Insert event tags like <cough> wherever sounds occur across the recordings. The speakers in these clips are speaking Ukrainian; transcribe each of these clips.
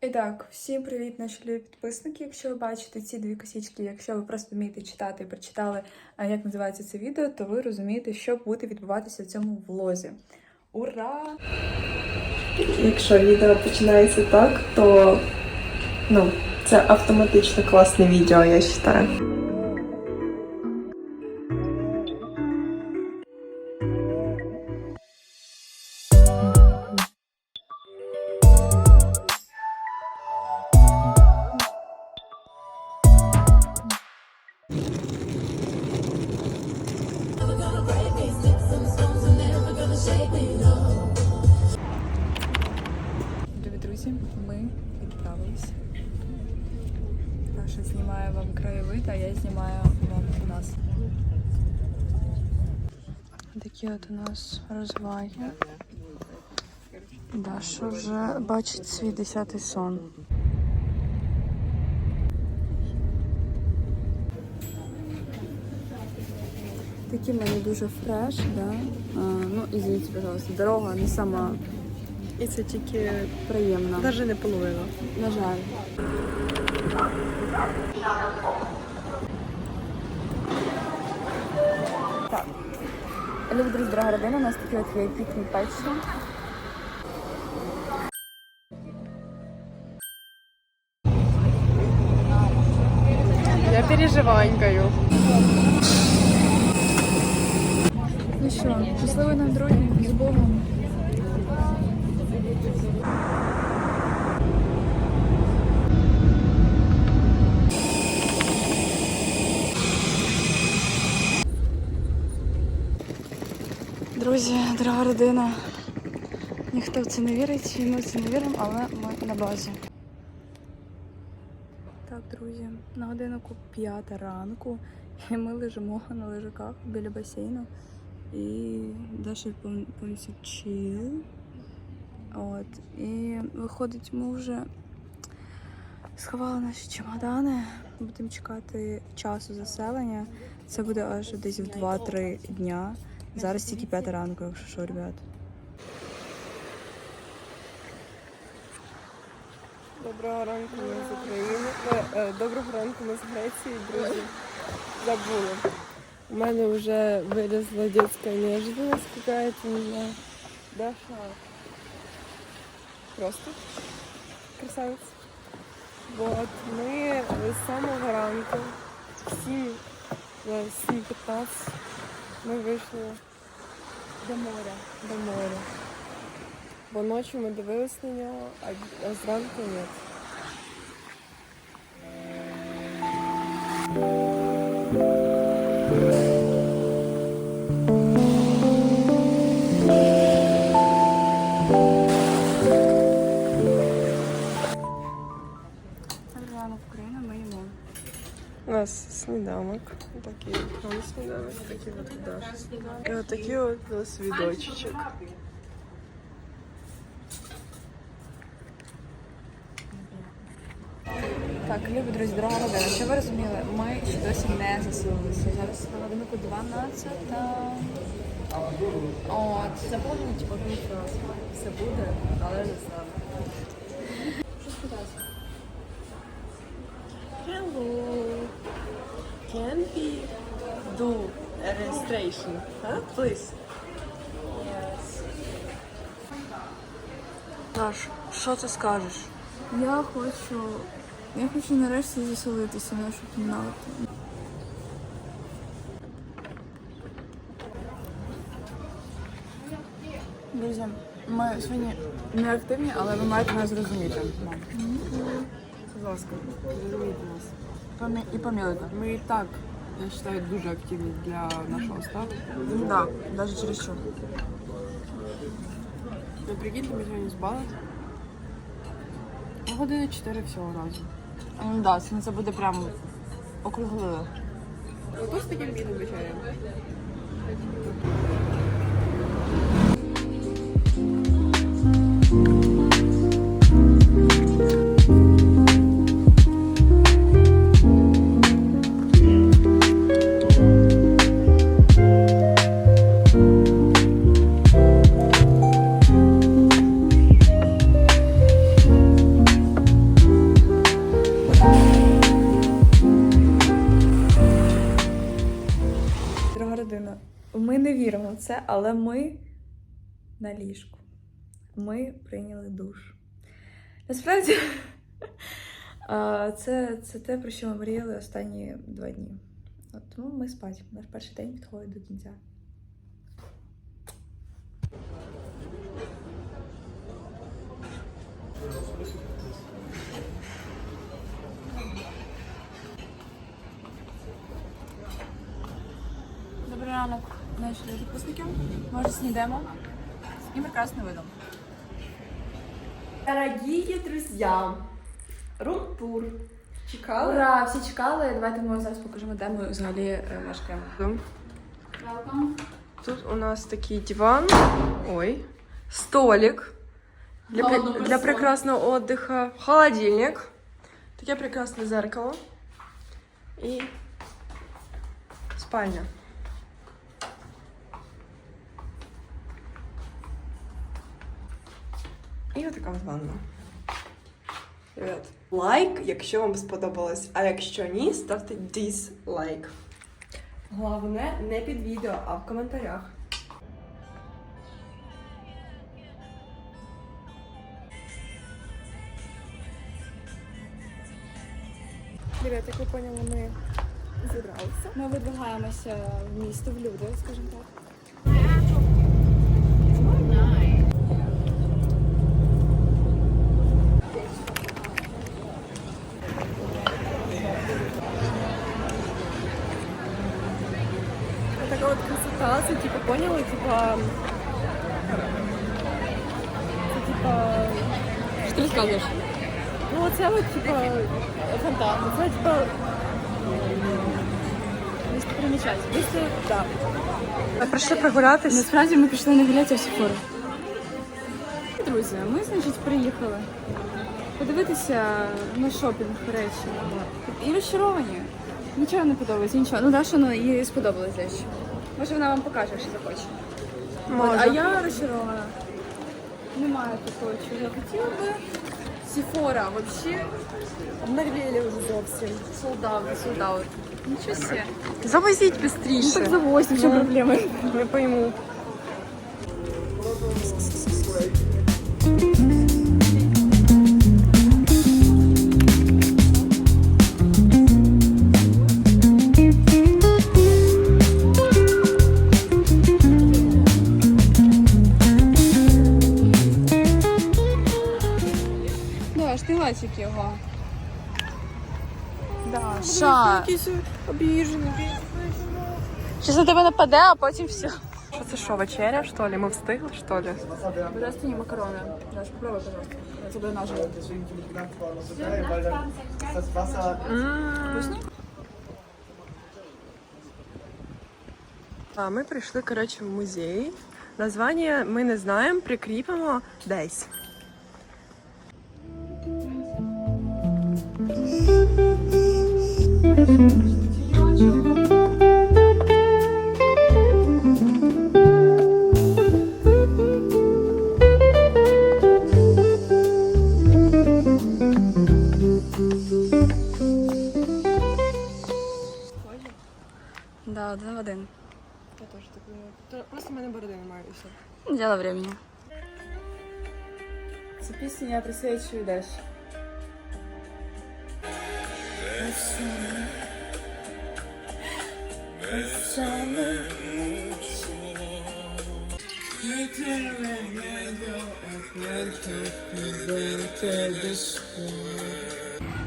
І так, всім привіт, наші любі підписники. Якщо ви бачите ці дві косички, якщо ви просто вмієте читати і прочитали, як називається це відео, то ви розумієте, що буде відбуватися в цьому влозі. Ура! Якщо відео починається так, то ну, це автоматично класне відео, я вважаю. Відправилися. Даша знімає вам краєвид, а я знімаю вам нас. Такі от у нас розваги. Даша вже бачить свій десятий сон. Такі в мене дуже фреш, да? А, ну, извините, пожалуйста, дорога не сама І це тільки приємна. навіть не половина. На жаль. Так. Любі друзі, дорога родина, у нас такі от є пікні печі. Я переживанькаю. Ну що, щасливої нам дороги, з Богом. Друзі, дорога родина. Ніхто в це не вірить, і ми в це не віримо, але ми на базі. Так, друзі, на годиннику п'ята ранку, і ми лежимо на лежаках біля басейну. І Даша пов- повністю чил. От. І виходить, ми вже сховали наші чемодани. Будемо чекати часу заселення. Це буде аж десь в 2-3 дня. Зараз тільки 5 ранку, якщо що, ребят. Доброго ранку ми з України. Е, е, Доброго ранку ми з Греції, друзі. Забули. У мене вже вилізла детська нежность какая-то, не знаю. Даша. Просто красавець. Вот. Ми з самого ранку, всі, да, 7.15, ми вийшли До моря. до моря. Бо ночі ми дивились на нього, а, зранку ні. Сніданок. Такий там сніданок, такий от Даша сніданок. І отакий от у нас. Так, любі друзі, дорога родина, що ви розуміли, ми ще досі не засунулися. Зараз на годиннику 12. От. Заповнюють одну фразу. Все буде, але не знаю. Do registration? Huh? Please. Даш, що ти скажеш? Я хочу. Я хочу нарешті заселитися в нашу кімнату. Друзі, ми сьогодні не активні, але ви маєте нас зрозуміти. Будь ласка, зрозумійте нас. Помі- І помілити. Ми і так, я вважаю, дуже активні для нашого ставу. Так, навіть через що. Ну, прикиньте, ми сьогодні збали. Ну, Години 4 всього разу. Так, це, це буде прям округлило. Ото з таким бідом вечерям. Знімаємо це, але ми на ліжку. Ми прийняли душ. Насправді, <laughs> це, це те, про що ми мріяли останні два дні. От, тому ми спать. Наш перший день підходить до кінця. Добрий ранок, наші підписники. Ми вже снідаємо з таким прекрасним видом. Дорогие друзья, рум-тур. Чекали? Ура! Всі чекали. Давайте ми зараз покажемо, де ми взагалі е, мешкаємо. Welcome. Тут у нас такий диван. Ой. Столик. Для, На пре- одну для персону. прекрасного отдыха. Холодильник. Таке прекрасне зеркало. І спальня. І отака от ванна. Привет. Лайк, якщо вам сподобалось, а якщо ні, ставте дизлайк. Головне не під відео, а в коментарях. Привіт, як ви поняли, ми зібралися. Ми видвигаємося в місто, в люди, скажімо так. Така от красота, це типу поняли, типа. Це типа. Що ти розказуєш? Ну оце от типа фонтан. Це типа. Достопримічательність. Місце, так. Ми прийшли прогулятися. Насправді ми пішли не гуляти, а Сіфору. Друзі, ми, значить, приїхали подивитися на шопінг речі. І розчаровані. Нічого не подобається, нічого. Ну, Даша, ну, їй сподобалось дещо. Може, вона вам покаже, що захоче. От, а я розчарована. Немає такого, чого я хотіла би. Сіфора, взагалі, Нарвєлі вже зовсім. солдат, солдат. Нічого себе. Завозіть Ну швидше. так завозь, в чому проблеми. Не пойму. Ну, аж ти лачик його. Даша. Якийсь обіжений. Щас на тебе нападе, а потім все. Що це що, вечеря, що ли? Ми встигли, що ли? Божественні макарони. Даш, попробуй, пожалуйста. Вкусні? А ми прийшли, коротше, в музей. Названня ми не знаємо, прикріпимо десь. Да, один в один. Я теж так думаю. Просто в мене бороди немає і все. Дело времени. Цю пісню я присвячую Даші.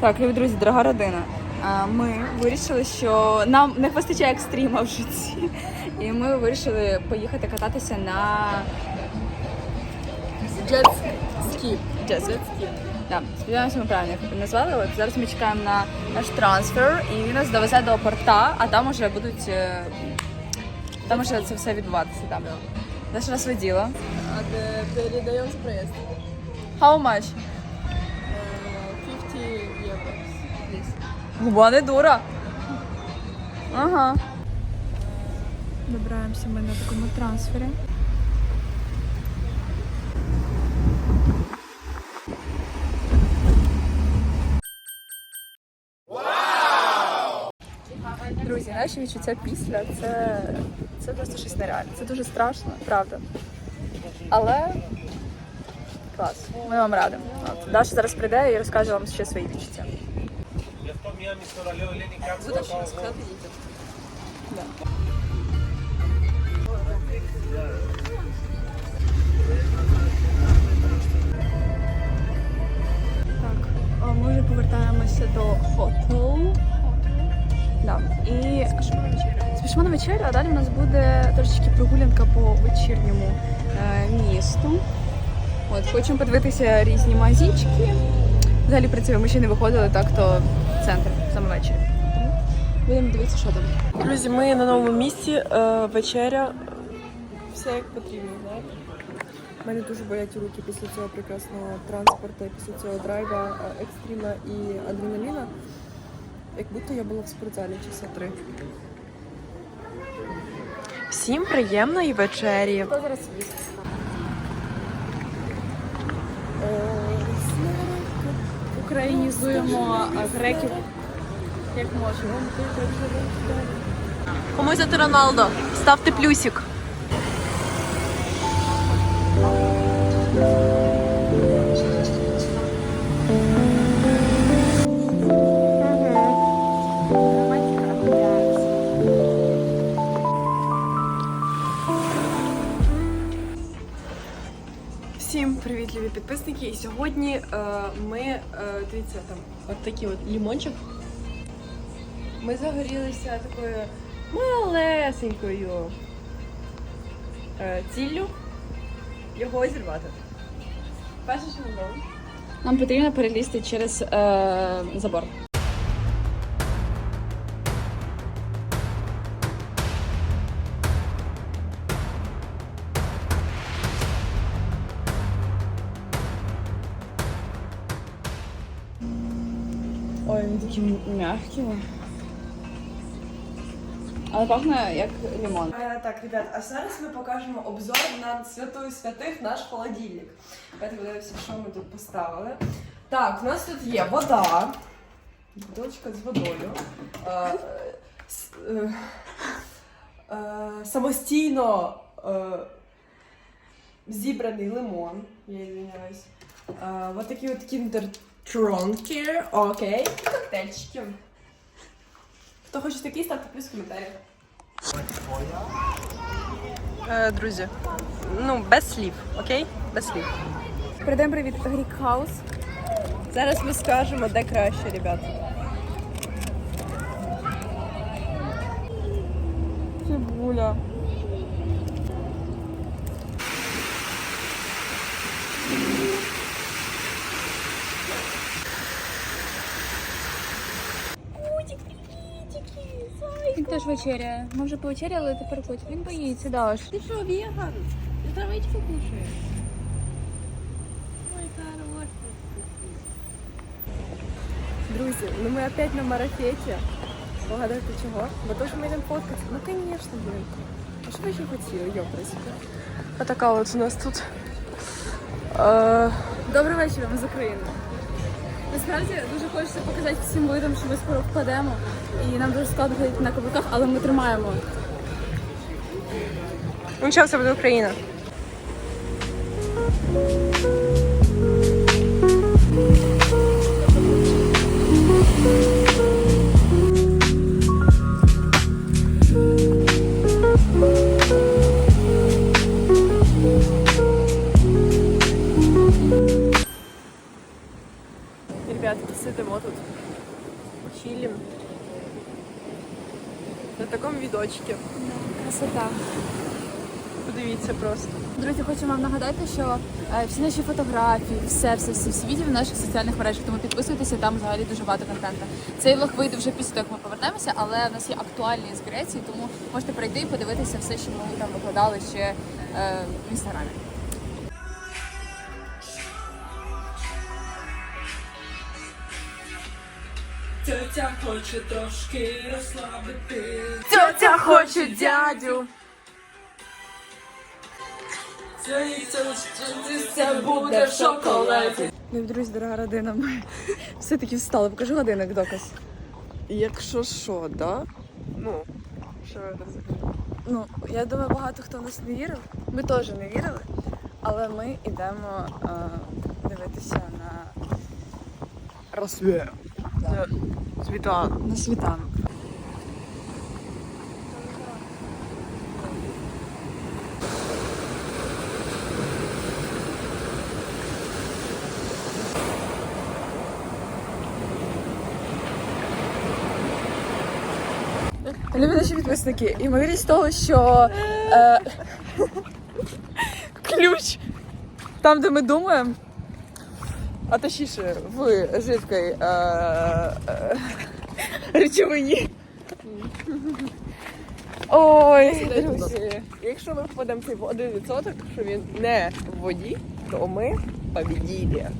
Так, любі друзі, дорога родина. Ми вирішили, що нам не вистачає екстріма в житті. І ми вирішили поїхати кататися на джет-скі. Джет-скі. Да, сподіваємося, ми правильно їх назвали. От зараз ми чекаємо на наш трансфер, і він нас довезе до порта, а там уже будуть. е, Там уже це все відбуватися. Там. Наш раз воділа. А передаємо за проїзд. How much? 50 євро. Губа не дура. Ага. Добираємося ми на такому трансфері. Друзі, наші відчуття після це, це просто щось нереальне. Це дуже страшно, правда. Але клас. Ми вам радимо. Даша зараз прийде і розкаже вам ще свої відчуття. Так, ми вже повертаємося до хотелу. Да. І спішимо на вечерю. А далі у нас буде трошечки прогулянка по вечірньому е, місту. От, хочемо подивитися різні магазинчики. Взагалі працюємо, ми ще не виходили, так то центр саме ввечері. Будемо дивитися, що там. Друзі, ми на новому місці. е, вечеря. Все як потрібно, знаєте. Мене дуже болять руки після цього прекрасного транспорту, після цього драйва, е, екстріма і адреналіна. Як будто я була в спортзалі часа три. Всім приємної вечері. Хто зараз їсть? Українізуємо греків як можемо. Комусь за Роналдо. Ставте плюсик. Підписники! І сьогодні е, ми, е, дивіться, там от такий от лімончик. Ми загорілися такою малесенькою е, ціллю його зірвати. Перше, що ми робимо? Нам потрібно перелізти через е, забор. Ой, він такий м'який. Але пахне як лимон. Е, так, ребят, а зараз ми покажемо обзор на святую святих наш холодильник. Давайте подивимося, що ми тут поставили. Так, у нас тут є вода. Бутилочка з водою. Е, е, е, самостійно е, зібраний лимон. Я извиняюсь. Е, вот такі от кіндер тронки. Окей. Коктейльчики. Хто хоче такий, ставте плюс в коментарях. Е, друзі, ну без слів, окей? Без слів. Передаємо привіт Грік Хаус. Зараз ми скажемо, де краще, ребята. Цибуля. Теж вечеряє. Ми вже повечеряли, тепер хоч. Він боїться, Даш. Ти що, веган? Ти травичку кушаєш? Ой. Друзі, ну ми опять на марафеті. Погадайте чого? Бо то, що ми йдемо фоткатися. Ну, звісно, блін. А що ви ще хотіли, йопресіка? А така от у нас тут. Е, Добрий вечір вам з України. Насправді дуже хочеться показати всім видам, що ми скоро впадемо. І нам дуже складно ходити на каблуках, але ми тримаємо. нічого, все буде Україна. Сидимо тут. Чилим. На такому відочці. Красота. Подивіться просто. Друзі, хочу вам нагадати, що е, всі наші фотографії, все, все, все, всі відео в наших соціальних мережах, тому підписуйтеся, там взагалі дуже багато контенту. Цей влог вийде вже після того, як ми повернемося, але в нас є актуальні з Греції, тому можете прийти і подивитися все, що ми там викладали ще е, в інстаграмі. Тетя хоче трошки розслабити. Тетя хоче дядю. Це буде в шоколаді. Ну, друзі, дорога родина, ми все-таки встали. Покажи годинник доказ. Якщо що, да? Ну, що ви це? Ну, я думаю, багато хто в нас не вірив. Ми теж не вірили, але ми йдемо е, дивитися на Розсвіт. Світанок. на світанок. Любі наші підписники, ймовірність того, що е, <laughs> ключ там, де ми думаємо, а точніше в жидкій е, е, речовині. Ой, друзі. Якщо ми впадемо в цей 1%, що він не в воді, то ми побіділи.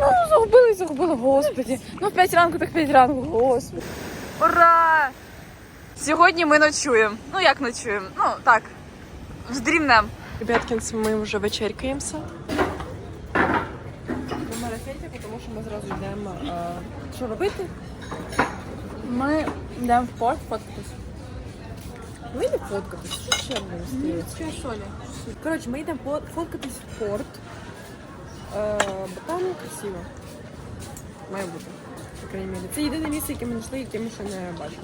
Ну, загубили, загубили, господі. Ну, в 5 ранку, так 5 ранку, господи. Ура! Сьогодні ми ночуємо. Ну, як ночуємо? Ну, так, вздрімнем. Ребяткінці, ми вже вечеркаємося. До мене Федя, тому що ми зразу йдемо. а, Що робити? Ми йдемо в порт фоткатись. Ми йдемо фоткатись. Що ще будемо солі? Коротше, ми йдемо по- фоткатись в порт. Е, бо там красиво. Має бути. По крайній мірі. Це єдине місце, яке ми знайшли, яке ми ще не бачили.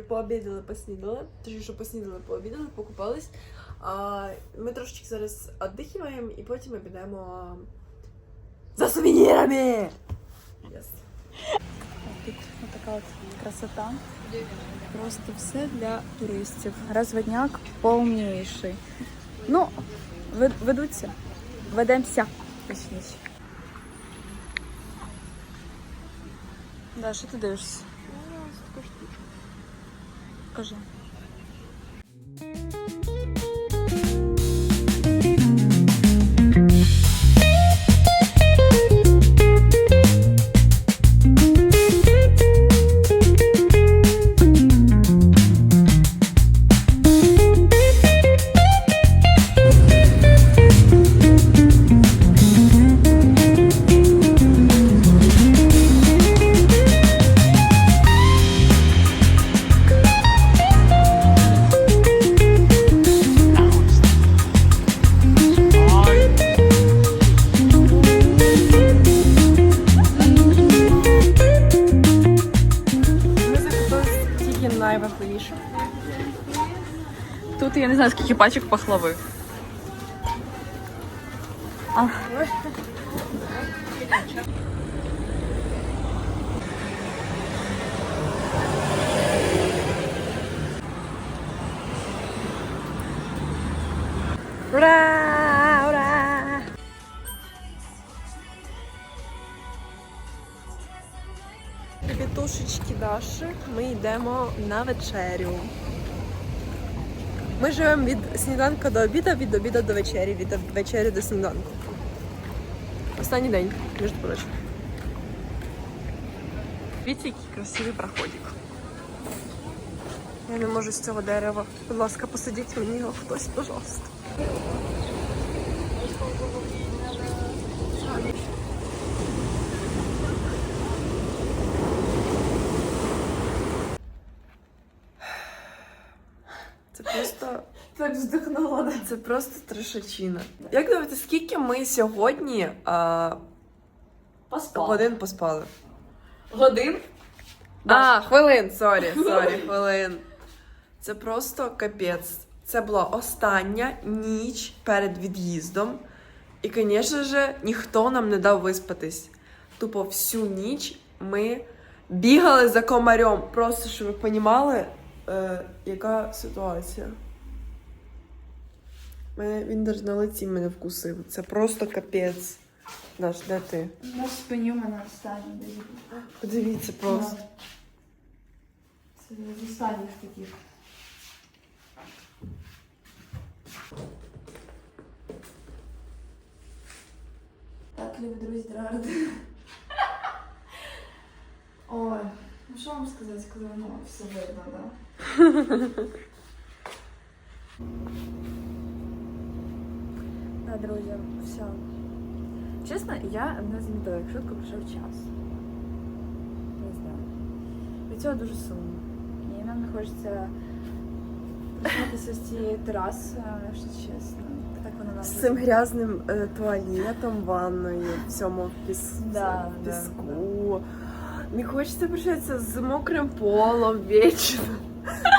Вже пообідали, поснідали. Точніше, поснідали, пообідали, покупались. А, ми трошечки зараз віддихаємо і потім ми підемо за сувенірами. Yes. Тут така от красота. Просто все для туристів. Розводняк повніший. Ну, ведуться. Ведемося. Точніше. Да, що ти дивишся? Кажи. Скільки пачок пахлави. А. Ура! Ура! Петушечки Даші, ми йдемо на вечерю. Ми живемо від сніданку до обіду, від обіду до вечері, від вечері до сніданку. Останній день, між прочим. Дивіться, який красивий проходик. Я не можу з цього дерева. Будь ласка, посадіть мені його хтось, пожалуйста. Це просто. <laughs> Так вздихнула. Це просто трешачина. Як думаєте, скільки ми сьогодні а, Поспала. годин поспали? Годин? А, хвилин, сорі, <laughs> сорі, хвилин. Це просто капець. Це була остання ніч перед від'їздом. І, звісно ж, ніхто нам не дав виспатись. Тупо всю ніч ми бігали за комарем. Просто щоб ви розуміли, е, яка ситуація. Мене він навіть на лиці мене вкусив. Це просто капець. Даш, де ти? На спині у мене останній десь. Подивіться просто. Це з останніх таких. Так, любі друзі, дради. Ой, ну що вам сказати, коли воно все видно, да? Да, друзі, все. Чесно, я не замітила, як швидко пройшов час. Не знаю. Від цього дуже сумно. І нам не хочеться починатися з цієї тераси, якщо чесно. Так воно нам З цим грязним е, туалетом, ванною, в цьому в, піс... Да, в да, піску. Не хочеться прощатися з мокрим полом вічно.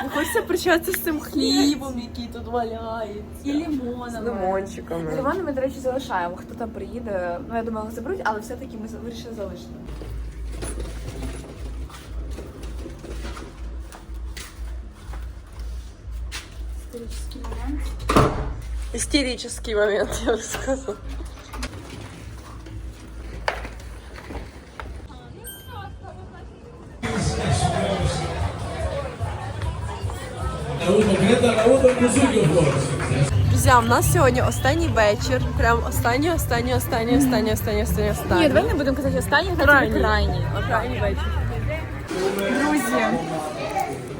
Не хочеться прощатися з цим хлібом, який тут валяється. І лимонами. З лимончиками. Лимони ми, до речі, залишаємо. Хто там приїде, ну я думала, заберуть, але все-таки ми вирішили залишити. Історичний момент. Істеричний момент, я би сказала. Друзі, у нас сьогодні останній вечір. Прям останній, останній, останній, останній, останній, останній, останній. Ні, давай не будемо казати останній, хай Крайній. буде крайній. Крайній вечір. Друзі,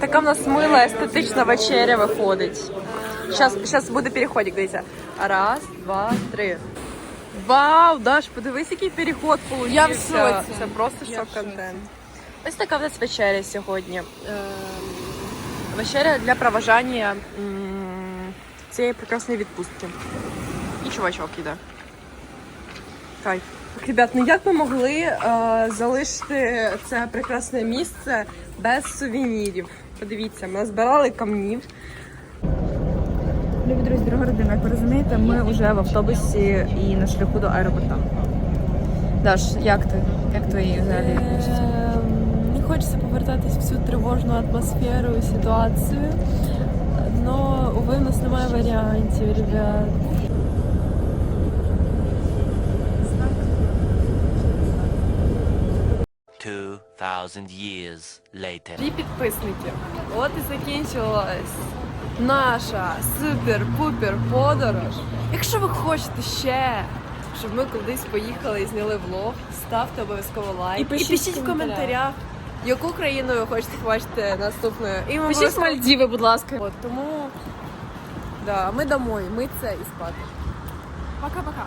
така в нас мила естетична вечеря виходить. Щас, щас буде переходик, дивіться. Раз, два, три. Вау, Даш, подивись, який переход получився. Я в шоці. Це просто Я в шок-контент. Ось така в нас вечеря сьогодні. Ем, Вечеря для проважання м, цієї прекрасної відпустки. І чувачок іде. Кайф. Так, Ребят, ну як ми могли е, залишити це прекрасне місце без сувенірів? Подивіться, ми збирали камнів. Любі друзі, дорога родина, як ви розумієте, ми вже в автобусі і на шляху до аеропорту. Даш, як ти? Як твої взагалі? Ем, Не хочеться повертатись в цю тривожну атмосферу і ситуацію. Но, уви, в нас немає варіантів, ребят. Two thousand years later. Дві підписники. От і закінчилась наша супер-пупер подорож. Якщо ви хочете ще, щоб ми кудись поїхали і зняли влог, ставте обов'язково лайк. І пишіть в в коментарях, яку країну ви хочете побачити наступною. І ми Пишіть обов'язково- Мальдіви, будь ласка. От, тому да, ми домой, ми це і спати. Пока-пока.